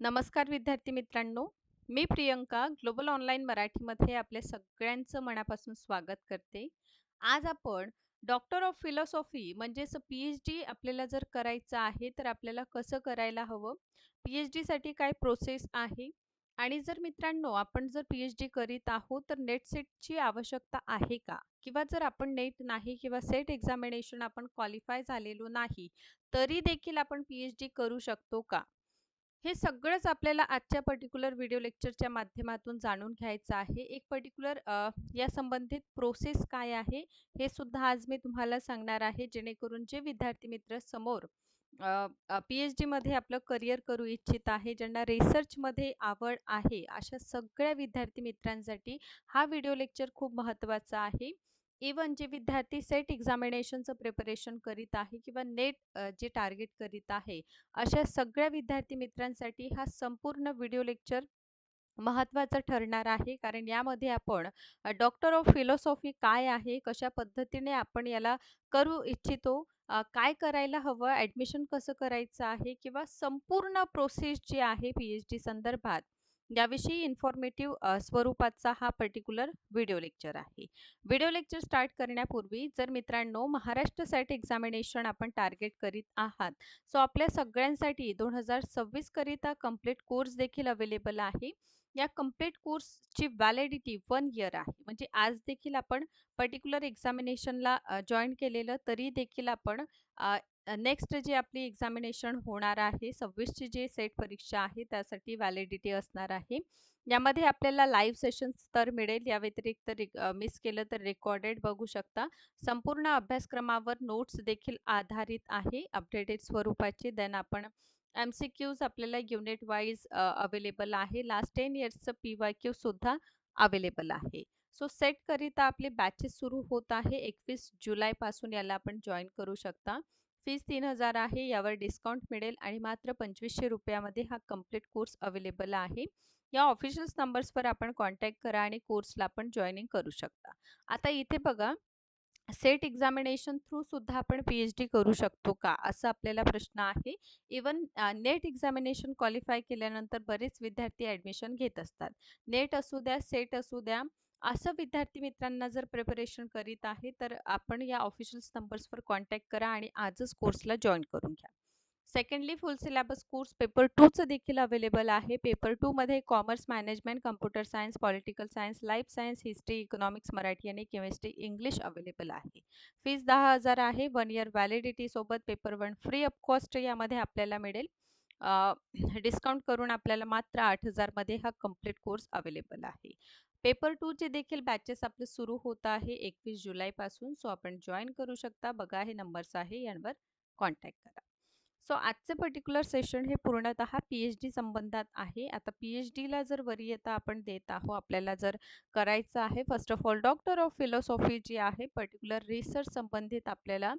नमस्कार विद्यार्थी मित्रांनो, मी प्रियंका ग्लोबल ऑनलाईन मराठीमध्ये आपल्या सगळ्यांचं मनापासून स्वागत करते. आज आपण डॉक्टर ऑफ फिलॉसॉफी म्हणजेच पी-एच-डी आपल्याला जर करायचं आहे, तर आपल्याला कसं करायला हवं? पी-एच-डीसाठी काय प्रोसेस आहे? आणि जर मित्रांनो आपण जर पी-एच-डी करीत आहोत, तर नेट-सेटची आवश्यकता आहे का? किंवा जर आपण नेट नाही किंवा सेट एक्झामिनेशन आपण क्वालिफाय झालेलो नाही, तरी देखील आपण पी-एच-डी करू शकतो का? हे सगळंच आपल्याला आजच्या पर्टिक्युलर व्हिडिओ लेक्चरच्या माध्यमातून जाणून घ्यायचं आहे. एक पर्टिक्युलर या संबंधित प्रोसेस काय आहे, हे सुद्धा आज मी तुम्हाला सांगणार आहे. जेणेकरून जे विद्यार्थी मित्र समोर पी-एच-डीमध्ये आपलं करियर करू इच्छित आहे, ज्यांना रिसर्चमध्ये आवड आहे, अशा सगळ्या विद्यार्थी मित्रांसाठी हा व्हिडिओ लेक्चर खूप महत्त्वाचा आहे. इव्हन जे विद्यार्थी सेट एक्झामिनेशनचं प्रिपरेशन करीत आहे किंवा नेट जे टार्गेट करीत आहे, अशा सगळ्या विद्यार्थी मित्रांसाठी हा संपूर्ण व्हिडिओ लेक्चर महत्त्वाचं ठरणार आहे. कारण यामध्ये आपण डॉक्टर ऑफ फिलॉसॉफी काय आहे, कशा पद्धतीने आपण याला करू इच्छितो, काय करायला हवं, ॲडमिशन कसं करायचं आहे किंवा संपूर्ण प्रोसेस जी आहे पी-एच-डी संदर्भात, याविषयी इन्फॉर्मेटिव्ह स्वरूपाचा हा पर्टिक्युलर व्हिडिओ लेक्चर आहे. व्हिडिओ लेक्चर स्टार्ट करण्यापूर्वी जर मित्रांनो महाराष्ट्र सेट एक्झामिनेशन आपण टार्गेट करीत आहात, सो आपल्या सगळ्यांसाठी दोन हजार सव्वीसकरिता कंप्लीट कोर्स देखील अवेलेबल आहे. या कंप्लीट कोर्सची व्हॅलिडिटी वन इयर आहे. म्हणजे आज देखील आपण पर्टिक्युलर एक्झामिनेशनला जॉईन केलेलं, तरी देखील आपण नेक्स्ट जी आपली एक्झामिनेशन होणार आहे, 26ची जी सेट परीक्षा आहे, त्यासाठी व्हॅलिडिटी असणार आहे. यामध्ये आपल्याला लाईव्ह सेशन्स तर मिळेल. या व्यतिरिक्त मिस केलं तर रेकॉर्डेड बघू शकता. संपूर्ण अभ्यासक्रमावर नोट्स देखील आधारित आहे, अपडेटेड स्वरूपाचे. देन आपण एम-सी-क्यूज आपल्याला युनिट वाईज अवेलेबल आहे. लास्ट टेन इयर्सचं पी-वाय-क्यू सुद्धा अवेलेबल आहे. सो सेटकरिता आपले बॅचेस सुरू होत आहे. 21 जुलैपासून याला आपण जॉईन करू शकता. फीस 3000 आहे. यावर डिस्काउंट मिळेल आणि मात्र पंचवीसशे रुपयामध्ये हा कंप्लीट कोर्स अवेलेबल आहे. या ऑफिशियल नंबर्सवर आपण कॉन्टॅक्ट करा आणि कोर्सला आपण जॉइनिंग करू शकता. आता इथे बघा, सेट एक्झामिनेशन थ्रू सुद्धा आपण पी-एच-डी करू शकतो का? असा आपल्याला प्रश्न आहे. इव्हन नेट एक्झामिनेशन क्वालिफाय केल्यानंतर बरेच विद्यार्थी ॲडमिशन घेत असतात. नेट असू द्या, सेट असू द्या, असं विद्यार्थी मित्रांना जर प्रिपरेशन करीत आहे, तर आपण या ऑफिशियल नंबर्सवर कॉन्टॅक्ट करा आणि आजच कोर्सला जॉईन करून घ्या. Secondly full syllabus course paper टूचं देखील अवेलेबल आहे. पेपर टूमध्ये commerce, management, computer science, political science, life science, history, economics, Marathi आणि केमिस्ट्री, इंग्लिश अवेलेबल आहे. फीस 10,000 आहे. One year व्हॅलिडिटीसोबत paper one free of cost यामध्ये आपल्याला मिळेल. डिस्काउंट करून आपल्याला मात्र 8,000 मध्ये हा कंप्लीट कोर्स अवेलेबल आहे. पेपर टूचे देखील बॅचेस आपले सुरू होत आहे 21 जुलैपासून. सो आपण जॉईन करू शकता. बघा हे नंबर्स आहे, यांवर कॉन्टॅक्ट करा. सो आजचं पर्टिक्युलर सेशन हे पूर्णतः पी-एच-डी संबंधात आहे. आता पी-एच-डीला जर वरीयता आपण देत आहोत, आपल्याला जर करायचं आहे, first of all doctor of philosophy जी आहे, पर्टिक्युलर रिसर्च संबंधित आपल्याला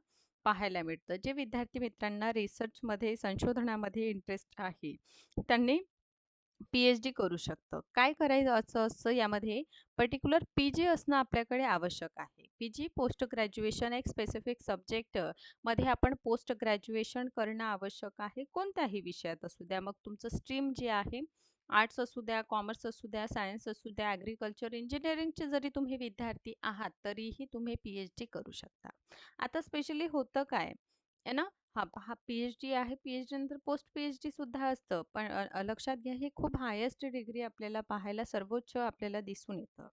पाहायला मिळतं. जे विद्यार्थी मित्रांना रिसर्चमध्ये, संशोधनामध्ये इंटरेस्ट आहे, त्यांनी पी-एच-डी करू शकतं. काय करायचं असतं यामध्ये पर्टिक्युलर पी-जी असणं आपल्याकडे आवश्यक आहे. पी-जी पोस्ट ग्रॅज्युएशन एक स्पेसिफिक सब्जेक्टमध्ये आपण पोस्ट ग्रॅज्युएशन करणं आवश्यक आहे. कोणत्याही विषयात असू द्या. मग तुमचं स्ट्रीम जे आहे, आर्ट्स असू द्या, कॉमर्स असू द्या, सायन्स असू द्या, ॲग्रीकल्चर, इंजिनिअरिंगचे जरी तुम्ही विद्यार्थी आहात, तरीही तुम्ही पी-एच-डी करू शकता. आता स्पेशली होतं काय आहे ना, हा हा पी-एच-डी आहे. पी-एच-डी नंतर पोस्ट पी-एच-डी सुद्धा असतं. पण अ, लक्षात घ्या, ही खूप हायेस्ट डिग्री आपल्याला पाहायला सर्वोच्च आपल्याला दिसून येतं.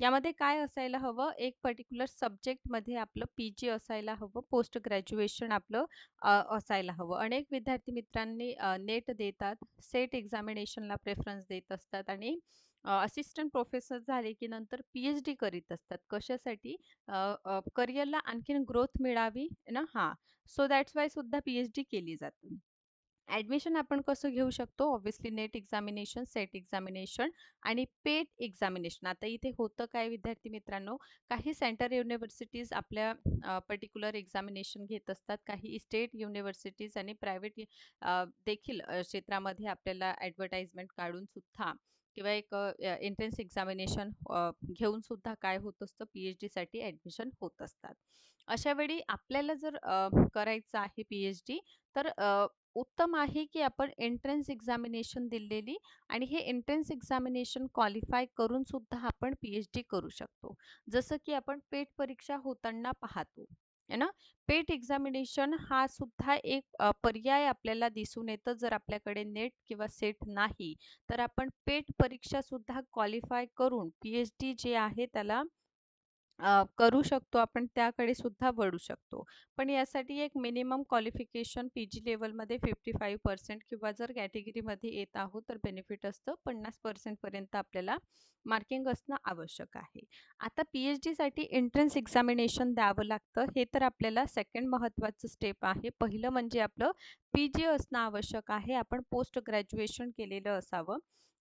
यामध्ये काय असायला हवं, एक पर्टिक्युलर सब्जेक्टमध्ये आपलं पी-जी असायला हवं. पोस्ट ग्रॅज्युएशन आपलं अ, असायला हवं. अनेक विद्यार्थी मित्रांनी अ, नेट देतात, सेट एक्झामिनेशनला प्रेफरन्स देत असतात आणि अ, असिस्टंट प्रोफेसर झाले की नंतर पी-एच-डी करीत असतात. कशासाठी? अ, अ, करियरला आणखीन ग्रोथ मिळावी ना हां. सो दॅट्स वाय सुद्धा पी-एच-डी केली जाते. ॲडमिशन आपण कसं घेऊ शकतो? Obviously NET examination, SET examination आणि पेट एक्झामिनेशन. आता इथे होतं काय विद्यार्थी मित्रांनो, काही सेंटर युनिव्हर्सिटीज आपल्या पर्टिक्युलर एक्झामिनेशन घेत असतात. काही स्टेट युनिव्हर्सिटीज आणि प्रायव्हेट देखील क्षेत्रामध्ये आपल्याला ॲडव्हर्टाइजमेंट काढून सुद्धा किंवा एक एंट्रन्स एक्झामिनेशन घेऊन सुद्धा काय होत असतं, पी-एच-डीसाठी ॲडमिशन होत असतात. अशा वेळी आपल्याला जर करायचं आहे पी-एच-डी, तर उत्तम आहे की आपण एंट्रन्स एक्झामिनेशन दिलेली आणि हे एंट्रन्स एक्झामिनेशन क्वालिफाय करून सुद्धा आपण पी-एच-डी करू शकतो. जसं की आपण पेट परीक्षा होताना पाहतो, आहे ना? पेट एक्झामिनेशन हा सुद्धा एक पर्याय आपल्याला दिसून येतं जर आपल्याकडे नेट किंवा सेट नाही, तर आपण पेट परीक्षा सुद्धा क्वालिफाय करून पी-एच-डी जे आहे त्याला अ, करू शकतो आपण त्याकडे सुद्धा वळू शकतो. पण यासाठी एक मिनिमम क्वालिफिकेशन पी-जी लेव्हलमध्ये 55% किंवा जर कॅटेगरीमध्ये येत आहोत तर बेनिफिट असतं 50% पर्यंत आपल्याला मार्किंग असणं आवश्यक आहे. आता पी-एच-डीसाठी एंट्रन्स एक्झामिनेशन द्यावं लागतं हे तर आपल्याला सेकंड महत्त्वाचं स्टेप आहे. पहिलं म्हणजे आपलं पी-जी असणं आवश्यक आहे. आपण पोस्ट ग्रॅज्युएशन केलेलं असावं.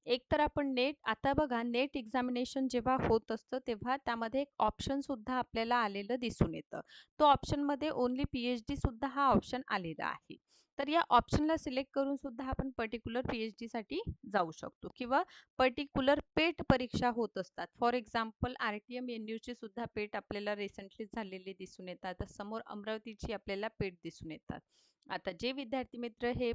एक तर आपण नेट आता बघा नेट एक्झामिनेशन जेव्हा होत असतं तेव्हा त्यामध्ये एक ऑप्शन सुद्धा आपल्याला आलेलं दिसून येतं. तो ऑप्शनमध्ये ओन्ली पी एच डीसुद्धा हा ऑप्शन आलेला आहे. तर या ऑप्शनला सिलेक्ट करून सुद्धा आपण पर्टिक्युलर पी-एच-डीसाठी जाऊ शकतो किंवा पर्टिक्युलर पेट परीक्षा होत असतात. फॉर एक्झाम्पल आर-टी-एम, एन-यूची सुद्धा पेट आपल्याला रिसेंटली झालेली दिसून येतात. समोर अमरावतीची आपल्याला पेट दिसून येतात. आता जे विद्यार्थी मित्र हे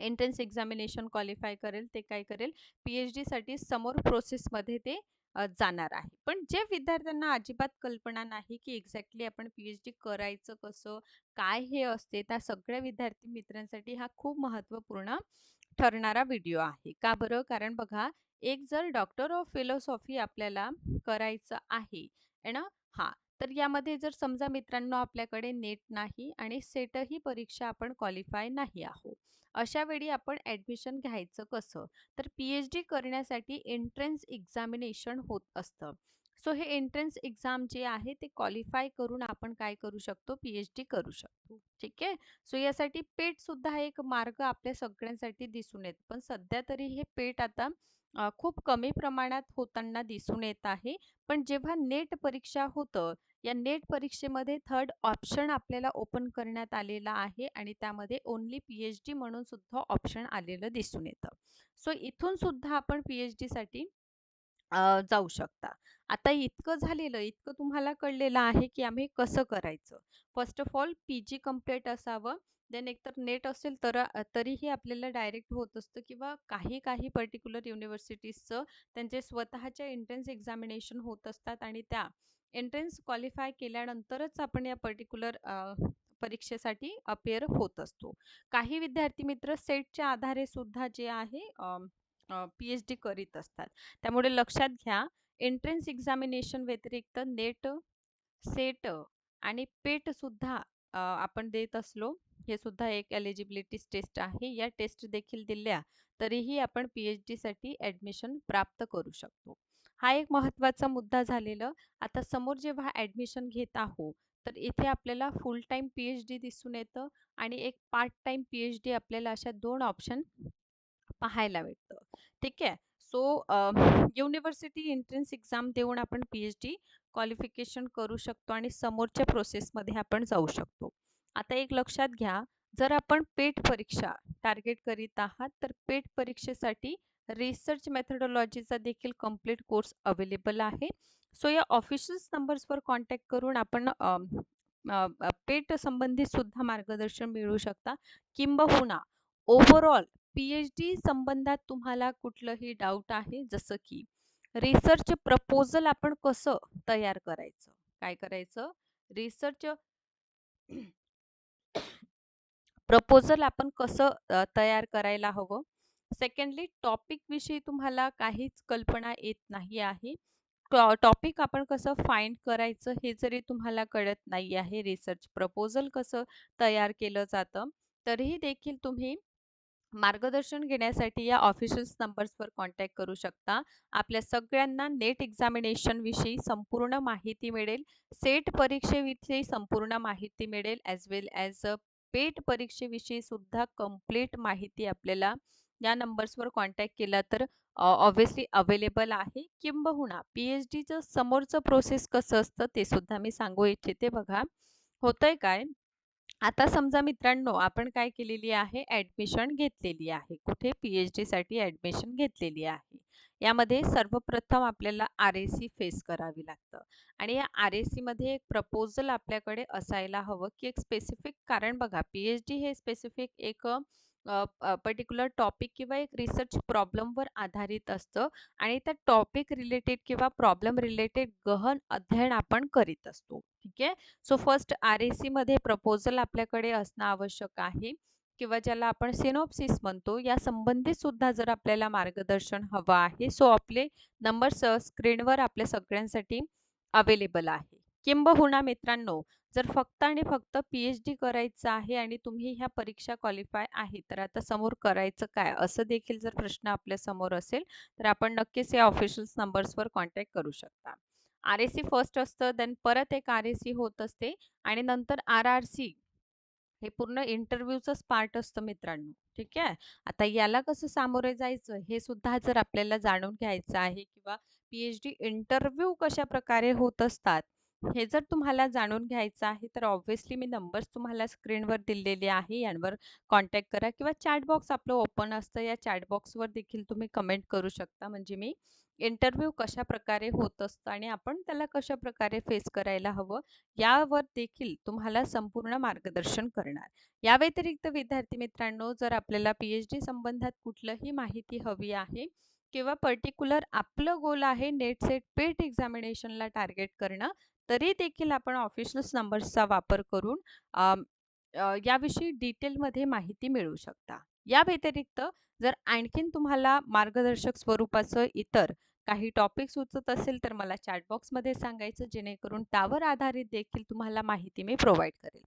एंट्रन्स एक्झामिनेशन क्वालिफाय करेल ते काय करेल पी-एच-डीसाठी समोर प्रोसेसमध्ये ते जाणार आहे. पण जे विद्यार्थ्यांना अजिबात कल्पना नाही की एक्झॅक्टली आपण पी-एच-डी करायचं कसं, काय हे असते, त्या सगळ्या विद्यार्थी मित्रांसाठी हा खूप महत्त्वपूर्ण ठरणारा व्हिडिओ आहे. का बरं? कारण बघा एक जर डॉक्टर ऑफ फिलॉसॉफी आपल्याला करायचं आहे, आहे ना? हां, तर यामध्ये जर समजा मित्रांनो आपल्याकडे नेट नाही आणि सेटही परीक्षा आपण क्वालिफाय नाही आहोत. अशा वेळी आपण ॲडमिशन घ्यायचं कसं? तर पी-एच-डी करण्यासाठी एंट्रन्स एक्झामिनेशन होत असतं. सो हे एंट्रन्स एक्झाम जे आहे ते क्वालिफाय करून आपण काय करू शकतो? पी-एच-डी करू शकतो. ठीक आहे? सो यासाठी पेट सुद्धा हा एक मार्ग आपल्या सगळ्यांसाठी दिसून येत पण सध्या तरी हे पेट आता खूप कमी प्रमाणात होताना दिसून येत आहे. पण जेव्हा नेट परीक्षा होतं, या नेट परीक्षेमध्ये थर्ड ऑप्शन आपल्याला ओपन करण्यात आलेला आहे आणि त्यामध्ये ओन्ली पी-एच-डी म्हणून सुद्धा ऑप्शन आलेलं दिसून येतं. सो इथून सुद्धा आपण पी-एच-डीसाठी जाऊ शकता. आता इतकं झालेलं, इतकं तुम्हाला कळलेलं आहे की आम्ही कसं करायचं. First of all PG complete असावं. देन एकतर नेट असेल तर तरीही आपल्याला डायरेक्ट होत असतं किंवा काही काही पर्टिक्युलर युनिव्हर्सिटीजचं त्यांचे स्वतःच्या एंट्रन्स एक्झामिनेशन होत असतात आणि त्या एंट्रन्स क्वालिफाय केल्यानंतरच आपण या पर्टिक्युलर परीक्षेसाठी अपेअर होत असतो. काही विद्यार्थी मित्र सेटच्या आधारे सुद्धा जे आहे पी-एच-डी करीत असतात. त्यामुळे लक्षात घ्या एंट्रन्स एक्झामिनेशन व्यतिरिक्त नेट, सेट आणि पेट सुद्धा आपण देत असलो. हे सुद्धा एक एलिजिबिलिटी टेस्ट आहे. या टेस्ट देखील दिल्या तरीही आपण पी-एच-डीसाठी ॲडमिशन प्राप्त करू शकतो. हा एक महत्त्वाचा मुद्दा झालेलं. आता समोर जेव्हा ॲडमिशन घेत आहोत, तर इथे आपल्याला फुल टाईम पी-एच-डी दिसून येतं आणि एक पार्ट टाईम पी-एच-डी आपल्याला अशा दोन ऑप्शन पाहायला भेटतं. ठीक आहे. सो युनिव्हर्सिटी एंट्रन्स एक्झाम देऊन आपण पी-एच-डी क्वालिफिकेशन करू शकतो आणि समोरच्या प्रोसेसमध्ये आपण जाऊ शकतो. आता एक लक्षात घ्या, जर आपण पेट परीक्षा टार्गेट करीत आहात, तर पेट परीक्षेसाठी रिसर्च मेथडॉलॉजीचा देखील कंप्लीट कोर्स अवेलेबल आहे. सो या ऑफिशियल्स नंबर्सवर कॉन्टॅक्ट करून आपण पेट संबंधित सुद्धा मार्गदर्शन मिळू शकता. किंबहुना ओव्हरऑल पी-एच-डी संबंधात तुम्हाला कुठलंही डाऊट आहे, जसं की रिसर्च प्रपोजल आपण कसं तयार करायचं? काय करायचं? रिसर्च प्रपोजल आपण कसं तयार करायला हवं? सेकंडली टॉपिकविषयी तुम्हाला काहीच कल्पना येत नाही आहे. टॉपिक आपण कसं फाइंड करायचं हे जरी तुम्हाला कळत नाही आहे, रिसर्च प्रपोजल कसं तयार केलं जातं, तरीही देखील तुम्ही मार्गदर्शन घेण्यासाठी या ऑफिशियल नंबर्सवर कॉन्टॅक्ट करू शकता. आपल्या सगळ्यांना नेट एक्झामिनेशनविषयी संपूर्ण माहिती मिळेल. सेट परीक्षेविषयी संपूर्ण माहिती मिळेल ॲज वेल ॲज अ पेट परीक्षेविषयी सुद्धा कंप्लीट माहिती आपल्याला या नंबर्सवर कॉन्टॅक्ट केला तर ऑब्व्हियसली अवेलेबल आहे. किंबहुना पी-एच-डीचं समोरचं प्रोसेस कसं असतं ते सुद्धा मी सांगू इच्छिते. बघा, होतंय काय आता समजा मित्रांनो, आपण काय केलेली आहे ॲडमिशन घेतलेली आहे. कुठे? पी-एच-डीसाठी ॲडमिशन घेतलेली आहे. यामध्ये सर्वप्रथम आपल्याला आर ए सी फेस करावी लागतं. आणि या आर ए सीमध्ये एक प्रपोजल आपल्याकडे असायला हवं की एक स्पेसिफिक कारण बघा पी एच डी हे स्पेसिफिक एक पर्टिक्युलर टॉपिक किंवा एक रिसर्च प्रॉब्लेमवर आधारित असतं आणि त्या टॉपिक रिलेटेड किंवा प्रॉब्लेम रिलेटेड गहन अध्ययन आपण करीत असतो. ठीक आहे? सो फर्स्ट आर ए सीमध्ये प्रपोजल आपल्याकडे असणं आवश्यक आहे. किंवा ज्याला आपण सिनोप्सिस म्हणतो या संबंधित सुद्धा जर आपल्याला मार्गदर्शन हवं आहे सो आपले नंबर्स स्क्रीनवर आपल्या सगळ्यांसाठी अवेलेबल आहे. किंबहुना मित्रांनो जर फक्त आणि फक्त पी एच डी करायचं आहे आणि तुम्ही ह्या परीक्षा क्वालिफाय आहे तर आता समोर करायचं काय? असं देखील जर प्रश्न आपल्यासमोर असेल तर आपण नक्कीच या ऑफिशियल नंबर्सवर कॉन्टॅक्ट करू शकता. आर ए सी फर्स्ट असतं देन परत एक आर ए सी होत असते आणि नंतर आर आर सी हे पूर्ण इंटरव्ह्यूचाच पार्ट असतं मित्रांनो ठीक आहे? आता याला कसं सामोरे जायचं हे सुद्धा जर आपल्याला जाणून घ्यायचं आहे किंवा पी एच डी इंटरव्ह्यू कशा प्रकारे होत असतात हे जर तुम्हाला जाणून घ्यायचं आहे तर ऑब्व्हियसली मी नंबर्स तुम्हाला स्क्रीनवर दिलेले आहे यांवर कॉन्टॅक्ट करा किंवा चॅट बॉक्स आपलं ओपन असतं या चॅट बॉक्सवर देखील तुम्ही कमेंट करू शकता. म्हणजे मी इंटरव्ह्यू कशा प्रकारे होत असतं आणि आपण त्याला कशा प्रकारे फेस करायला हवं यावर देखील तुम्हाला संपूर्ण मार्गदर्शन करणार. या व्यतिरिक्त विद्यार्थी मित्रांनो जर आपल्याला पी एच डी संबंधात कुठलंही माहिती हवी आहे किंवा पर्टिक्युलर आपलं गोल आहे नेट सेट पेट एक्झामिनेशनला टार्गेट करणं तरी देखील आपण ऑफिशियल नंबर्सचा वापर करून याविषयी डिटेलमध्ये माहिती मिळवू शकता. या व्यतिरिक्त जर आणखीन तुम्हाला मार्गदर्शक स्वरूपाचं इतर काही टॉपिक सुचत असेल तर मला चॅटबॉक्समध्ये सांगायचं जेणेकरून त्यावर आधारित देखील तुम्हाला माहिती मी प्रोव्हाइड करेल.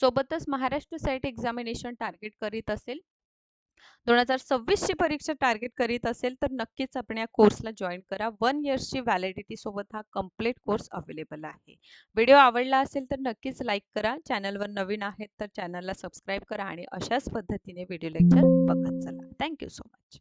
सोबतच महाराष्ट्र सेट एक्झामिनेशन टार्गेट करीत असेल दोन हजार सव्वीसची परीक्षा टार्गेट करीत असेल तर नक्कीच आपण या कोर्सला जॉईन करा. वन इयर्सची व्हॅलिडिटी सोबत हा कंप्लीट कोर्स अवेलेबल आहे. व्हिडिओ आवडला असेल तर नक्कीच लाईक करा. चॅनलवर नवीन आहेत तर चॅनलला सबस्क्राईब करा आणि अशाच पद्धतीने व्हिडिओ लेक्चर बघत चला. Thank you so much